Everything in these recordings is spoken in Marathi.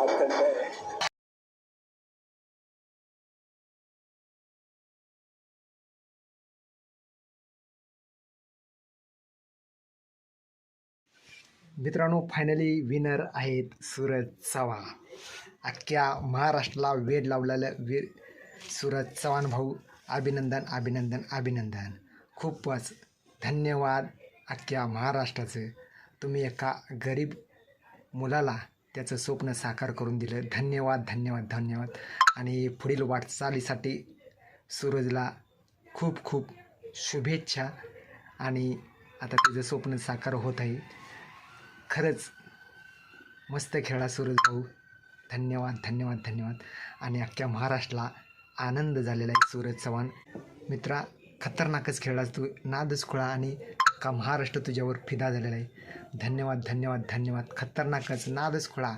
अखंड मित्रांनो फायनली विनर आहेत सूरज चव्हाण. अख्ख्या महाराष्ट्राला वेड लावलेलं वीर सूरज चव्हाण भाऊ. अभिनंदन अभिनंदन अभिनंदन. खूपच धन्यवाद अख्ख्या महाराष्ट्राचं. तुम्ही एका गरीब मुलाला त्याचं स्वप्न साकार करून दिलं. धन्यवाद धन्यवाद धन्यवाद. आणि पुढील वाटचालीसाठी सूरजला खूप खूप शुभेच्छा. आणि आता त्याचं स्वप्न साकार होत आहे. खरंच मस्त खेळा सूरज भाऊ. धन्यवाद धन्यवाद धन्यवाद. आणि अख्ख्या महाराष्ट्राला आनंद झालेला आहे सूरज चव्हाण. मित्रा खतरनाकच खेळलास तू. नादच खुळा आणि अख्खा महाराष्ट्र तुझ्यावर फिदा झालेला आहे? धन्यवाद धन्यवाद धन्यवाद. खतरनाकच. नादच खुळा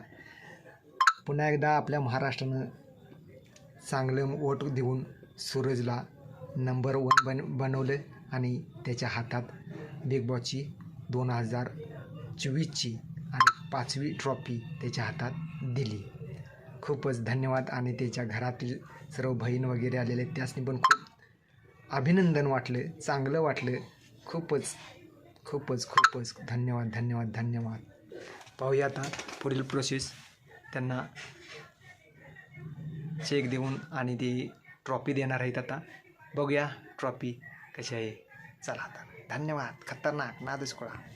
पुन्हा एकदा आपल्या महाराष्ट्रानं चांगलं वोट देऊन सूरजला नंबर वन बन बनवलं आणि त्याच्या हातात बिग बॉसची दोन हजार चोवीसची आणि पाचवी ट्रॉफी त्याच्या हातात दिली. खूपच धन्यवाद. आणि त्याच्या घरातील सर्व बहीण वगैरे आलेले त्यासनी पण खूप अभिनंदन वाटलं चांगलं वाटलं. खूपच खूपच खूपच धन्यवाद धन्यवाद धन्यवाद. पाहूया आता पुढील प्रोसेस त्यांना चेक देऊन आणि ती ट्रॉफी देणार आहेत आता. बघूया ट्रॉफी कशी आहे. चला आता. धन्यवाद. खतरनाक नादच कोळा